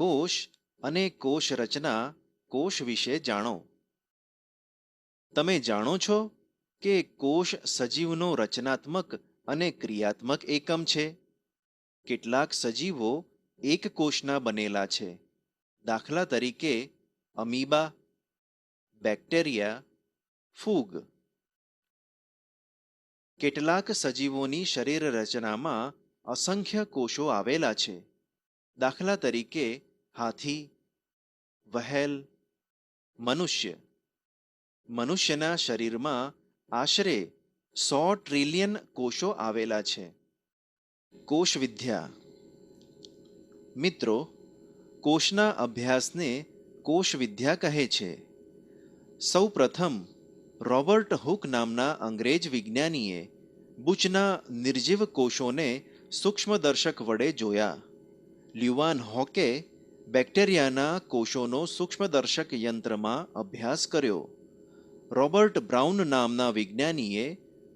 કોષ અને કોષ રચના કોષ વિશે જાણો. તમે જાણો છો કે કોષ સજીવનો રચનાત્મક અને ક્રિયાત્મક એકમ છે. કેટલાક સજીવો એક કોષના બનેલા છે. દાખલા તરીકે, અમીબા, બેક્ટેરિયા, ફૂગ. કેટલાક સજીવોની શરીર રચનામાં અસંખ્ય કોષો આવેલા છે. દાખલા તરીકે હાથી, વહેલ, મનુષ્ય. મનુષ્યના શરીરમાં આશરે સો ટ્રિલિયન કોષો આવેલા છે. કોષ વિદ્યા. મિત્રો, કોષના અભ્યાસને કોષ વિદ્યા કહે છે. સૌ પ્રથમ રોબર્ટ હુક નામના અંગ્રેજ વિજ્ઞાનીએ બુચના નિર્જીવ કોષોને સૂક્ષ્મદર્શક વડે જોયા. લ્યુવાન હોકે બેક્ટેરિયાના કોષોનો સૂક્ષ્મદર્શક યંત્રમાં અભ્યાસ કર્યો. રોબર્ટ બ્રાઉન નામના વિજ્ઞાનીએ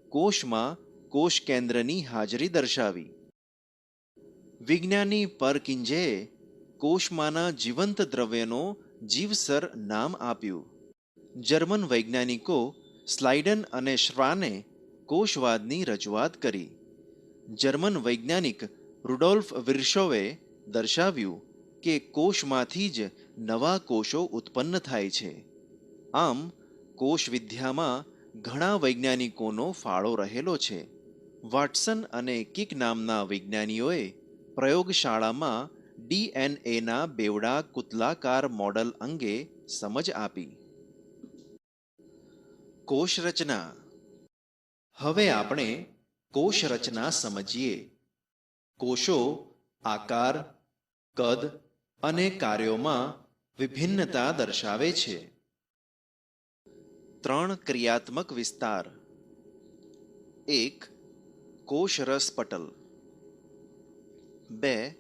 કોષમાં કોષ કેન્દ્રની હાજરી દર્શાવી. વિજ્ઞાની પરકિંજે કોષમાંના જીવંત દ્રવ્યનો જીવસર નામ આપ્યું. જર્મન વૈજ્ઞાનિકો સ્લાઇડન અને શ્વાને કોષવાદની રજૂઆત કરી. જર્મન વૈજ્ઞાનિક રુડોલ્ફ વિર્શોવે દર્શાવ્યું કે કોષમાંથી જ નવા કોષો ઉત્પન્ન થાય છે. આમ, કોષ વિદ્યામાં ઘણા વૈજ્ઞાનિકોનો ફાળો રહેલો છે. વાટસન અને કિક નામના વિજ્ઞાનીઓએ પ્રયોગશાળામાં ડીએનએના બેવડા કુતલાકાર મોડલ અંગે સમજ આપી. કોષ રચના હવે આપણે કોષ રચના સમજીએ. કોષો, આકાર, કદ અને કાર્યોમાં વિભિન્નતા દર્શાવે છે. ત્રણ ક્રિયાત્મક વિસ્તાર. એક, કોષરસ પટલ. બે,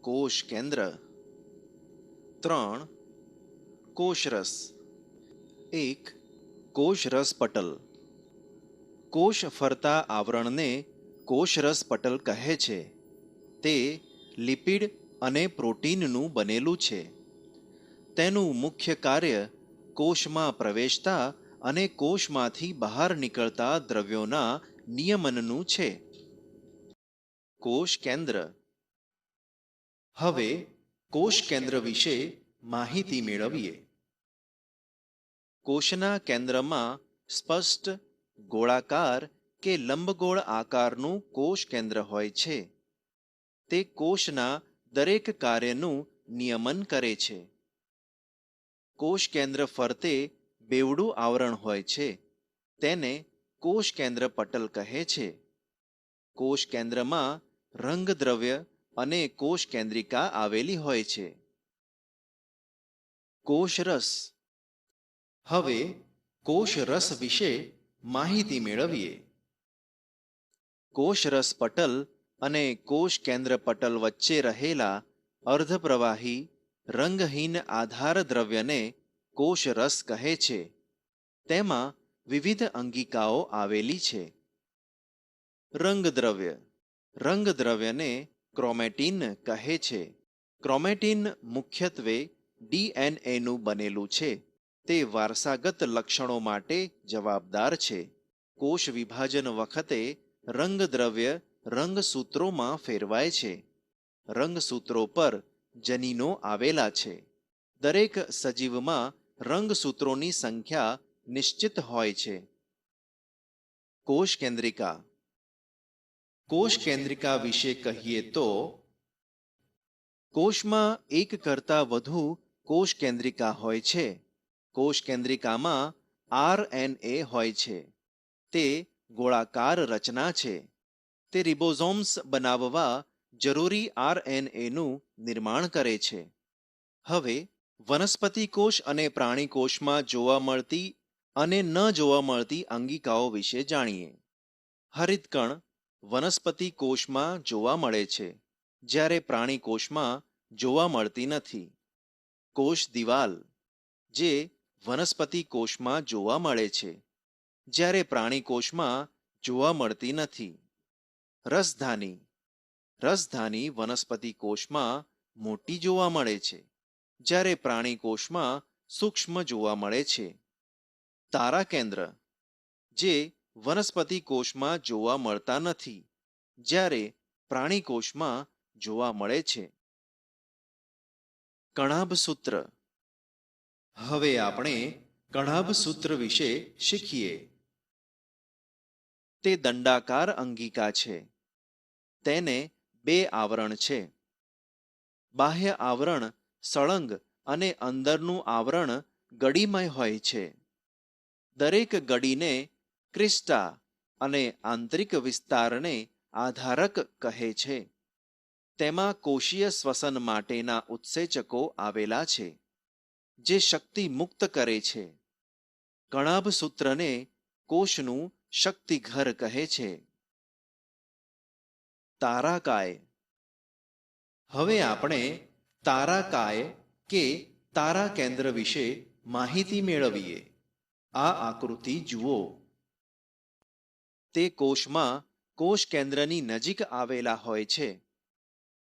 કોષ કેન્દ્ર. ત્રણ, કોષરસ. એક, કોષરસ પટલ. કોષ ફરતા આવરણને કોષરસ પટલ કહે છે. તે લિપિડ અને પ્રોટીનનું બનેલું છે. તેનું મુખ્ય કાર્ય કોષમાં પ્રવેશતા અને કોષમાંથી બહાર નીકળતા દ્રવ્યોના નિયમનનું છે. કોષ કેન્દ્ર. હવે, કોષ કેન્દ્ર વિશે માહિતી મેળવીએ. કોષના કેન્દ્રમાં સ્પષ્ટ, ગોળાકાર કે લંબગોળ આકારનું કોષ કેન્દ્ર હોય છે. તે કોષના દરેક કાર્યનું નિયમન કરે છે. કોષ કેન્દ્ર ફરતે બેવડું આવરણ હોય છે. તેને કોષ કેન્દ્ર પટલ કહે છે. કોષ કેન્દ્રમાં રંગદ્રવ્ય અને કોષ કેન્દ્રિકા આવેલી હોય છે. કોષરસ હવે કોષરસ વિશે માહિતી મેળવીએ. કોષરસ પટલ અને કોષ કેન્દ્ર પટલ વચ્ચે રહેલા અર્ધપ્રવાહી, રંગહીન આધાર દ્રવ્યને કોષરસ કહે છે. તેમાં વિવિધ અંગિકાઓ આવેલી છે. રંગદ્રવ્ય. રંગદ્રવ્યને ક્રોમેટિન કહે છે. ક્રોમેટિન મુખ્યત્વે ડીએનએનું બનેલું છે. તે વારસાગત લક્ષણો માટે જવાબદાર છે. કોષ વિભાજન વખતે રંગદ્રવ્ય રંગસૂત્રોમાં ફેરવાય છે. રંગસૂત્રો પર જનીનો આવેલા છે. દરેક સજીવમાં રંગસૂત્રોની સંખ્યા નિશ્ચિત હોય છે. કોષ કેન્દ્રિકા કોષ કેન્દ્રિકા વિશે કહીએ તો, કોષમાં એક કરતાં વધુ કોષ કેન્દ્રિકા હોય છે. કોષ કેન્દ્રિકામાં આરએનએ હોય છે. તે ગોળાકાર રચના છે. તે રિબોઝોમ્સ બનાવવા જરૂરી આરએનએનું નિર્માણ કરે છે. હવે, વનસ્પતિ કોષ અને પ્રાણી કોષમાં જોવા મળતી અને ન જોવા મળતી અંગિકાઓ વિશે જાણીએ. હરિતકણ વનસ્પતિ કોષમાં જોવા મળે છે, જ્યારે પ્રાણી કોષમાં જોવા મળતી નથી. કોષ દિવાલ, જે વનસ્પતિ કોષમાં જોવા મળે છે, જ્યારે પ્રાણી કોષમાં જોવા મળતી નથી. રસધાની રસધાની વનસ્પતિ કોષમાં મોટી જોવા મળે છે, જ્યારે પ્રાણી કોષમાં સૂક્ષ્મ જોવા મળે છે. તારા કેન્દ્ર, જે વનસ્પતિ કોષમાં જોવા મળતા નથી, જ્યારે પ્રાણી કોષમાં જોવા મળે છે. કણાભ સૂત્ર હવે આપણે કણાભ સૂત્ર વિશે શીખીએ. તે દંડાકાર અંગિકા છે. તેને બે આવરણ છે. બાહ્ય આવરણ સળંગ અને અંદરનું આવરણ ગડીમય હોય છે. દરેક ગડીને ક્રિસ્ટા અને આંતરિક વિસ્તારને આધારક કહે છે. તેમાં કોષીય શ્વસન માટેના ઉત્સેચકો આવેલા છે, જે શક્તિ મુક્ત કરે છે. કણાભ સૂત્રને કોષનું શક્તિઘર કહે છે. તારાકાય. હવે આપણે તારાકાય કે તારા કેન્દ્ર વિશે માહિતી મેળવીએ. આ આકૃતિ જુઓ. તે કોષમાં કોષ કેન્દ્રની નજીક આવેલા હોય છે.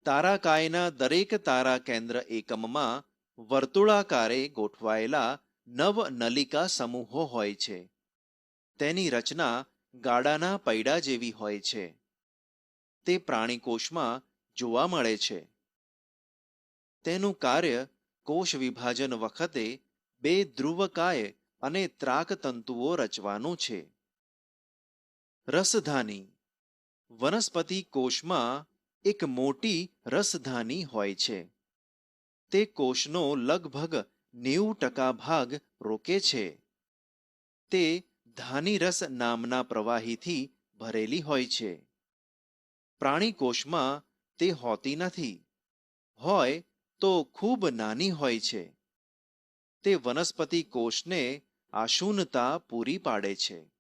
તારાકાયના દરેક તારા કેન્દ્ર એકમમાં વર્તુળાકારે ગોઠવાયેલા નવ નલિકા સમૂહો હોય છે. તેની રચના ગાડાના પૈડા જેવી હોય છે. તે પ્રાણી કોષમાં જોવા મળે છે. તેનું કાર્ય કોષ વિભાજન વખતે બે ધ્રુવકાય અને ત્રાક તંતુઓ રચવાનું છે. રસધાની. વનસ્પતિ કોષમાં એક મોટી રસધાની હોય છે. તે કોષનો લગભગ નેવું ટકા ભાગ રોકે છે. તે ધાનીરસ નામના પ્રવાહીથી ભરેલી હોય છે. પ્રાણી કોષમાં તે હોતી નથી. હોય તો ખૂબ નાની હોય છે. તે વનસ્પતિ કોષને આશુનતા પૂરી પાડે છે.